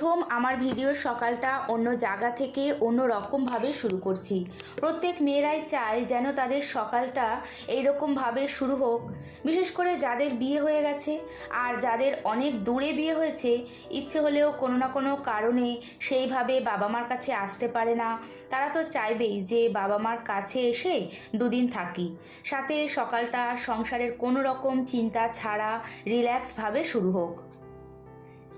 প্রথম আমার ভিডিও সকালটা অন্য জায়গা থেকে অন্য রকমভাবে শুরু করছি। প্রত্যেক মেয়েরাই চায় যেন তাদের সকালটা এইরকমভাবে শুরু হোক। বিশেষ করে যাদের বিয়ে হয়ে গেছে আর যাদের অনেক দূরে বিয়ে হয়েছে, ইচ্ছে হলেও কোনো না কোনো কারণে সেইভাবে বাবা মার কাছে আসতে পারে না। তারা তো চাইবেই যে বাবা মার কাছে এসে দুদিন থাকি। সাথে সকালটা সংসারের কোনো রকম চিন্তা ছাড়া রিল্যাক্সভাবে শুরু হোক।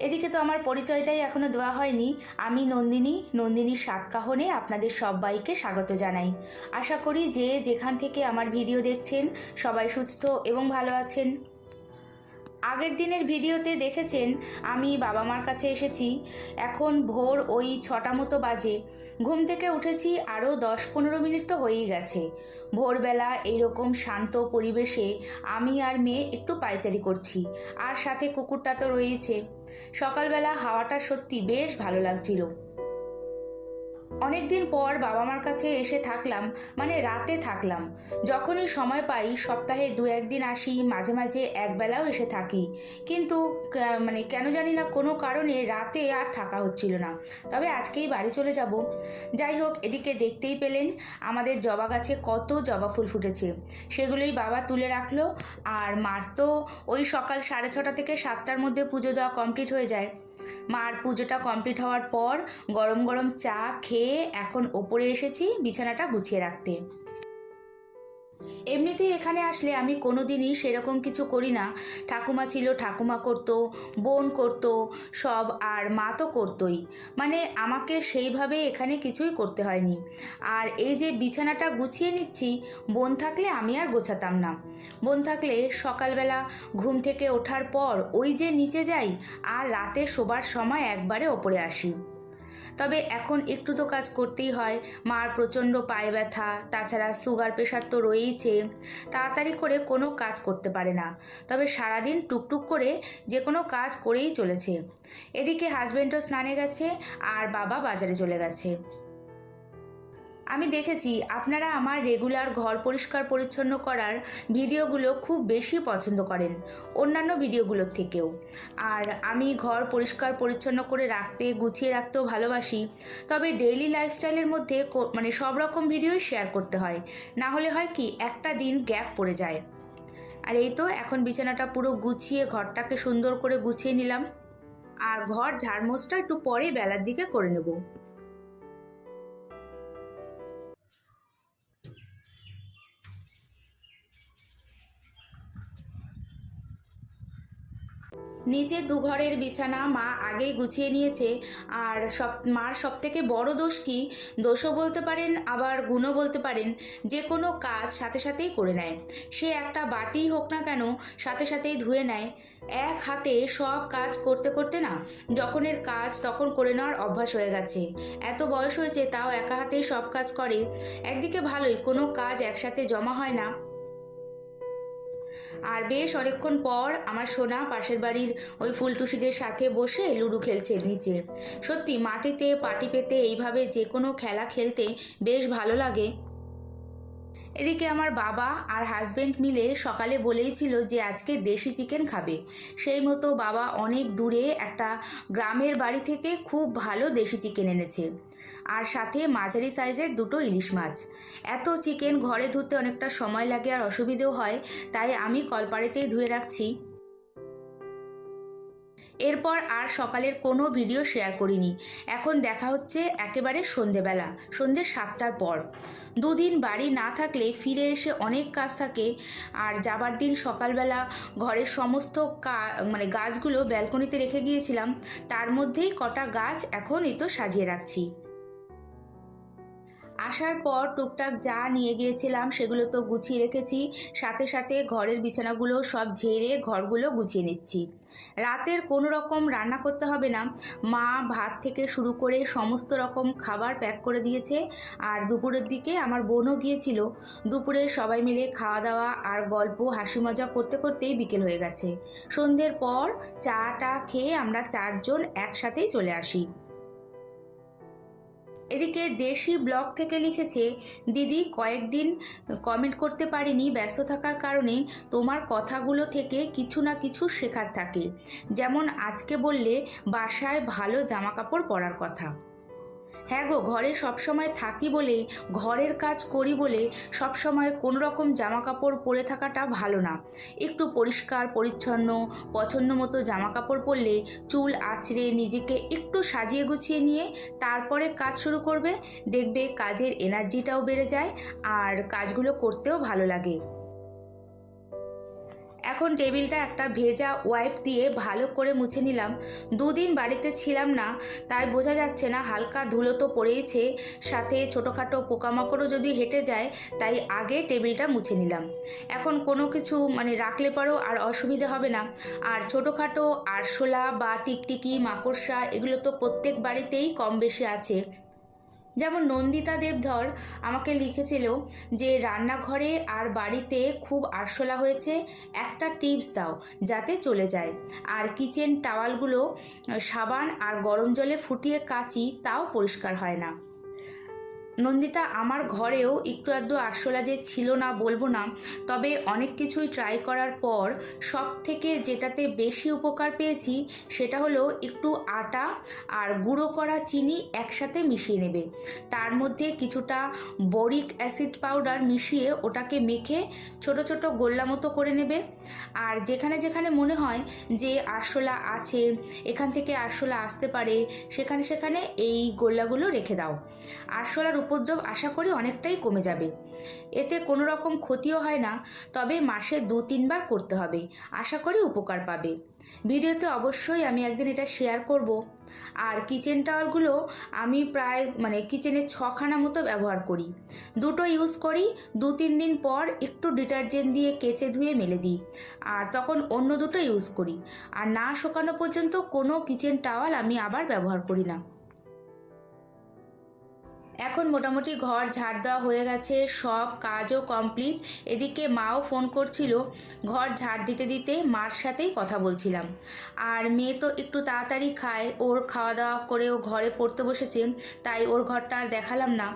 এদিকে তো আমার পরিচয়টাই এখনও দেওয়া হয়নি। আমি নন্দিনী, নন্দিনীর সাতকাহনে আপনাদের সবাইকে স্বাগত জানাই। আশা করি যে যেখান থেকে আমার ভিডিও দেখছেন, সবাই সুস্থ এবং ভালো আছেন। আগের দিনের ভিডিওতে দেখেছেন, আমি বাবা মার কাছে এসেছি। এখন ভোর ওই ছটা মতো বাজে। ঘুম থেকে উঠেছি আরও দশ পনেরো মিনিট তো হয়েই গেছে। ভোরবেলা এইরকম শান্ত পরিবেশে আমি আর মেয়ে একটু পায়চারি করছি, আর সাথে কুকুরটা তো রয়েছে সকালবেলা হাওয়াটা সত্যি বেশ ভালো লাগছিল। অনেকদিন পর বাবা মার কাছে এসে থাকলাম মানে রাতে থাকলাম। যখনই সময় পাই, সপ্তাহে দু একদিন আসি, মাঝে মাঝে একবেলাও এসে থাকি। কিন্তু মানে কেন জানি না কোনো কারণে রাতে আর থাকা হচ্ছিল না। তবে আজকেই বাড়ি চলে যাব। যাই হোক, এদিকে দেখতেই পেলেন, আমাদের জবা গাছে কত জবা ফুল ফুটেছে। সেগুলোই বাবা তুলে রাখল, আর মার তো ওই সকাল সাড়ে ছটা থেকে সাতটার মধ্যে পুজো দেওয়া কমপ্লিট হয়ে যায়। মার পুজোটা কমপ্লিট হওয়ার পর গরম গরম চা খেয়ে এখন ওপরে এসেছি, বিছানাটা গুছিয়ে রাখতে। এমনিতেই এখানে আসলে আমি কোনো দিনই সেরকম কিছু করি না। ঠাকুমা ছিল, ঠাকুমা করতো, বোন করতো, সব আর মা তো করতোই। মানে আমাকে সেইভাবে এখানে কিছুই করতে হয়নি। আর এই যে বিছানাটা গুছিয়ে নিচ্ছি, বোন থাকলে আমি আর গোছাতাম না। বোন থাকলে সকালবেলা ঘুম থেকে ওঠার পর ওই যে নিচে যাই, আর রাতে শোবার সময় একবারে ওপরে আসি। তবে এখন একটু তো কাজ করতেই হয়। মার প্রচণ্ড পায়ে ব্যথা, তাছাড়া সুগার প্রেশার তো রয়েইছে। তাড়াতাড়ি করে কোনো কাজ করতে পারে না। তবে সারাদিন টুকটুক করে যে কোনো কাজ করেই চলেছে। এদিকে হাজব্যান্ডও স্নানে গেছে, আর বাবা বাজারে চলে গেছে। আমি দেখেছি আপনারা আমার রেগুলার ঘর পরিষ্কার পরিচ্ছন্ন করার ভিডিওগুলো খুব বেশি পছন্দ করেন, অন্যান্য ভিডিওগুলোর থেকেও। আর আমি ঘর পরিষ্কার পরিচ্ছন্ন করে রাখতে, গুছিয়ে রাখতেও ভালোবাসি, তবে ডেইলি লাইফস্টাইলের মধ্যে মানে সব রকম ভিডিওই শেয়ার করতে হয়, না হলে হয় কি একটা দিন গ্যাপ পড়ে যায়। আর এই তো এখন বিছানাটা পুরো গুছিয়ে, ঘরটাকে সুন্দর করে গুছিয়ে নিলাম। আর ঘর ঝাড়মোছটা একটু পরে বেলার দিকে করে নেব। নিচে দুঘরের বিছানা মা আগেই গুছিয়ে নিয়েছে। আর সব, মার সব থেকে বড় দোষ কি? দোষও বলতে পারেন, আবার গুণও বলতে পারেন। যে কোনো কাজ সাথে সাথেই করে নেয়। সে একটা বাটিই হোক না কেন, সাথে সাথেই ধুয়ে নেয়। এক হাতে সব কাজ করতে করতে না, যখনের কাজ তখন করে নেওয়ার অভ্যাস হয়ে গেছে। এত বয়স হয়েছে, তাও একা হাতেই সব কাজ করে। একদিকে ভালোই, কোনো কাজ একসাথে জমা হয় না। আর বেশ অনেকক্ষণ পর আমার সোনা পাশের বাড়ির ওই ফুলটুসিদের সাথে বসে লুডু খেলছে নিচে। সত্যি মাটিতে পাটি পেতে এইভাবে যে কোনো খেলা খেলতে বেশ ভালো লাগে। এদিকে আমার বাবা আর হাজব্যান্ড মিলে সকালে বলেইছিল যে আজকে দেশি চিকেন খাবে। সেই মতো বাবা অনেক দূরে একটা গ্রামের বাড়ি থেকে খুব ভালো দেশি চিকেন এনেছে। আর সাথে মাঝারি সাইজের দুটো ইলিশ মাছ। এত চিকেন ঘরে ধুতে অনেকটা সময় লাগে আর অসুবিধেও হয়, তাই আমি কলপাড়েতেই ধুয়ে রাখছি। এরপর আর সকালের কোনো ভিডিও শেয়ার করিনি। এখন দেখা হচ্ছে একেবারে সন্ধেবেলা, সন্ধে সাতটার পর। দুদিন বাড়ি না থাকলে ফিরে এসে অনেক কাজ থাকে, আর যাবার দিন সকালবেলা ঘরের সমস্ত কা মানে গাছগুলো ব্যালকনিতে রেখে গিয়েছিলাম, তার মধ্যেই কটা গাছ এখন এ তো সাজিয়ে রাখছি। আসার পর টুকটাক যা নিয়ে গিয়েছিলাম সেগুলো তো গুছিয়ে রেখেছি। সাথে সাথে ঘরের বিছানাগুলো সব ঝেড়ে ঘরগুলো গুছিয়ে নিচ্ছি। রাতের কোনো রকম রান্না করতে হবে না। মা ভাত থেকে শুরু করে সমস্ত রকম খাবার প্যাক করে দিয়েছে। আর দুপুরের দিকে আমার বোনও গিয়েছিল। দুপুরে সবাই মিলে খাওয়া দাওয়া আর গল্প, হাসি মজা করতে করতেই বিকেল হয়ে গেছে। সন্ধ্যের পর চাটা খেয়ে আমরা চারজন একসাথেই চলে আসি। এদিকে দেশি ব্লগ থেকে লিখেছে, দিদি, কয়েকদিন কমেন্ট করতে পারিনি, ব্যস্ত থাকার কারণে তোমার কথাগুলো থেকে কিছু না কিছু শেখার থাকে। যেমন আজকে বললে বাসায় ভালো জামাকাপড় পরার কথা। হ্যাঁ গো, ঘরে সবসময় থাকি বলে, ঘরের কাজ করি বলে সবসময় কোনো রকম জামা কাপড় পরে থাকাটা ভালো না। একটু পরিষ্কার, পরিচ্ছন্ন পছন্দ মতো জামা কাপড় পরলে চুল আঁচড়ে নিজেকে একটু সাজিয়ে গুছিয়ে নিয়ে তারপরে কাজ শুরু করবে, দেখবে কাজের এনার্জিটাও বেড়ে যায় আর কাজগুলো করতেও ভালো লাগে। এখন টেবিলটা একটা ভেজা ওয়াইপ দিয়ে ভালো করে মুছে নিলাম। দুদিন বাড়িতে ছিলাম না, তাই বোঝা যাচ্ছে না হালকা ধুলো তো পড়েইছে। সাথে ছোটোখাটো পোকামাকড়ও যদি হেঁটে যায়, তাই আগে টেবিলটা মুছে নিলাম। এখন কোনো কিছু মানে রাখলে পরেও আর অসুবিধে হবে না। আর ছোটোখাটো আরশোলা বা টিকটিকি, মাকড়সা এগুলো তো প্রত্যেক বাড়িতেই কম বেশি আছে। যেমন নন্দিতা দেবধর আমাকে লিখেছিল যে রান্নাঘরে আর বাড়িতে খুব আরশোলা হয়েছে, একটা টিপস দাও যাতে চলে যায়। আর কিচেন টাওয়ালগুলো সাবান আর গরম জলে ফুটিয়ে কাচি, তাও পরিষ্কার হয় না। নন্দিতা, আমার ঘরেও একটু আধটু আরশোলা যে ছিল না বলব না, তবে অনেক কিছুই ট্রাই করার পর সব থেকে যেটাতে বেশি উপকার পেয়েছি সেটা হলো একটু আটা আর গুঁড়ো করা চিনি একসাথে মিশিয়ে নেবে। তার মধ্যে কিছুটা বরিক অ্যাসিড পাউডার মিশিয়ে ওটাকে মেখে ছোট ছোট গোল্লা মতো করে নেবে। আর যেখানে যেখানে মনে হয় যে আরশোলা আছে, এখান থেকে আরশোলা আসতে পারে, সেখানে সেখানে এই গোল্লাগুলো রেখে দাও। আরশোলার উপদ্রব আশা করি অনেকটাই কমে যাবে। এতে কোনো রকম ক্ষতিও হয় না, তবে মাসে দু, তিনবার করতে হবে, আশা করি উপকার পাবে। ভিডিওতে অবশ্যই আমি একদিন এটা শেয়ার করব। আর কিচেন টাওয়ালগুলো আমি প্রায় মানে কিচেনে ছখানা মতো ব্যবহার করি। দুটো ইউজ করি, দু, তিন দিন পর একটু ডিটারজেন্ট দিয়ে কেচে ধুয়ে মেলে দিই। আর তখন অন্য দুটো ইউজ করি। আর না শুকানো পর্যন্ত কোনো কিচেন টাওয়াল আমি আবার ব্যবহার করি না। এখন মোটামুটি ঘর ঝাড় দেওয়া হয়ে গেছে, সব কাজও কমপ্লিট এদিকে মাও ফোন করছিল, ঘর ঝাড় দিতে দিতে মার সাথেই কথা বলছিলাম। আর মেয়ে তো একটু তাড়াতাড়ি খায়, ওর খাওয়া দাওয়া করে ও ঘরে পড়তে বসেছে, তাই ওর ঘরটা আর দেখালাম না।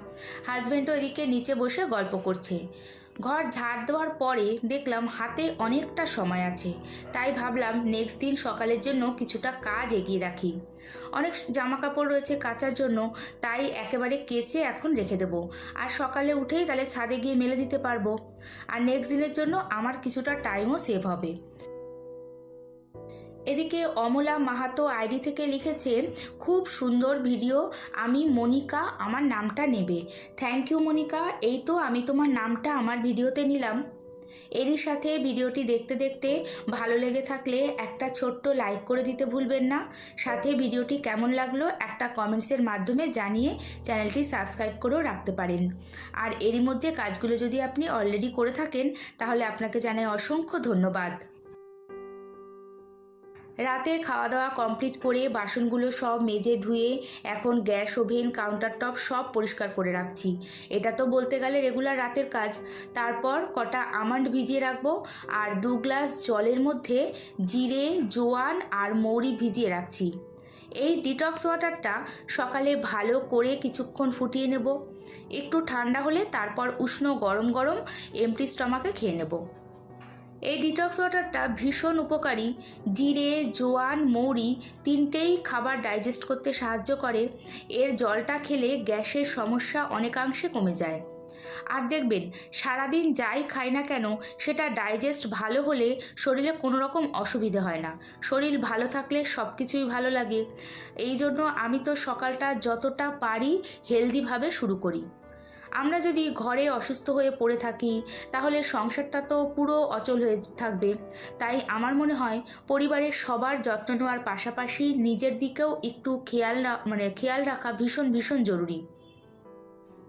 হাজব্যান্ডও এদিকে নিচে বসে গল্প করছে। ঘর ঝাড় দেওয়ার পরে দেখলাম হাতে অনেকটা সময় আছে। তাই ভাবলাম নেক্সট দিন সকালের জন্য কিছুটা কাজ এগিয়ে রাখি। অনেক জামা কাপড় রয়েছে কাচার জন্য, তাই একেবারে কেচে এখন রেখে দেবো। আর সকালে উঠেই তাহলে ছাদে গিয়ে মেলে দিতে পারব। আর নেক্সট দিনের জন্য আমার কিছুটা টাইমও সেভ হবে। এদিকে অমলা মাহাতো আইডি থেকে লিখেছে, খুব সুন্দর ভিডিও, আমি মনিকা, আমার নামটা নেবে। থ্যাংক ইউ মনিকা, এই তো আমি তোমার নামটা আমার ভিডিওতে নিলাম। এরই সাথে ভিডিওটি দেখতে দেখতে ভালো লেগে থাকলে একটা ছোট্ট লাইক করে দিতে ভুলবেন না। সাথে ভিডিওটি কেমন লাগল একটা কমেন্টসের মাধ্যমে জানিয়ে চ্যানেলটি সাবস্ক্রাইব করেও রাখতে পারেন। আর এরই মধ্যে কাজগুলো যদি আপনি অলরেডি করে থাকেন, তাহলে আপনাকে জানাই অসংখ্য ধন্যবাদ। রাতে খাওয়া দাওয়া কমপ্লিট করে বাসনগুলো সব মেজে ধুয়ে এখন গ্যাস, ওভেন কাউন্টার টপ সব পরিষ্কার করে রাখছি। এটা তো বলতে গেলে রেগুলার রাতের কাজ। তারপর কটা আমন্ড ভিজিয়ে রাখব আর দু গ্লাস জলের মধ্যে জিরে, জোয়ান আর মৌরি ভিজিয়ে রাখছি। এই ডিটক্স ওয়াটারটা সকালে ভালো করে কিছুক্ষণ ফুটিয়ে নেব। একটু ঠান্ডা হলে তারপর উষ্ণ গরম গরম এমটি স্টমাকে খেয়ে নেব। এই ডিটক্স ওয়াটারটা ভীষণ উপকারী। জিরে, জোয়ান, মৌরি তিনটেই খাবার ডাইজেস্ট করতে সাহায্য করে। এর জলটা খেলে গ্যাসের সমস্যা অনেকাংশে কমে যায়। আর দেখবেন, সারাদিন যাই খাই না কেন, সেটা ডাইজেস্ট ভালো হলে শরীরে কোনো রকম অসুবিধে হয় না। শরীর ভালো থাকলে সব কিছুই ভালো লাগে। এই জন্য আমি তো সকালটা যতটা পারি হেলদিভাবে শুরু করি। আমরা যদি ঘরে অসুস্থ হয়ে পড়ে থাকি, তাহলে সংসারটা তো পুরো অচল হয়ে থাকবে। তাই আমার মনে হয় পরিবারের সবার যত্ন নেওয়ার পাশাপাশি নিজের দিকেও একটু খেয়াল মানে খেয়াল রাখা ভীষণ ভীষণ জরুরি।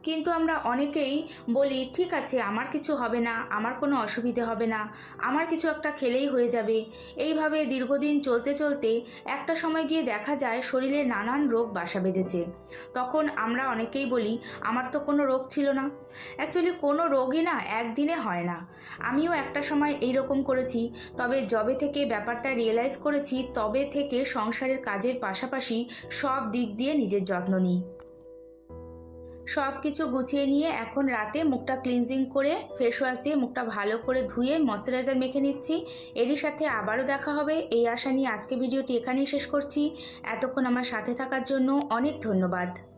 কিন্তু আমরা অনেকেই বলি, ঠিক আছে, আমার কিছু হবে না, আমার কোনো অসুবিধে হবে না, আমার কিছু একটা খেলেই হয়ে যাবে। এইভাবে দীর্ঘদিন চলতে চলতে একটা সময় গিয়ে দেখা যায়, শরীরে নানান রোগ বাসা বেঁধেছে। তখন আমরা অনেকেই বলি, আমার তো কোনো রোগ ছিল না। অ্যাকচুয়ালি কোনো রোগই না, একদিনে হয় না। আমিও একটা সময় এই রকম করেছি, তবে জবে থেকে ব্যাপারটা রিয়েলাইজ করেছি, তবে থেকে সংসারের কাজের পাশাপাশি সব দিক দিয়ে নিজের যত্ন নিই। সব কিছু গুছিয়ে নিয়ে এখন রাতে মুখটা ক্লিনজিং করে ফেস ওয়াশ দিয়ে মুখটা ভালো করে ধুয়ে ময়শ্চারাইজার মেখে নিচ্ছি। এরই সাথে আবারও দেখা হবে। এই আশা নিয়ে আজকে ভিডিওটি এখানেই শেষ করছি। এতক্ষণ আমার সাথে থাকার জন্য অনেক ধন্যবাদ।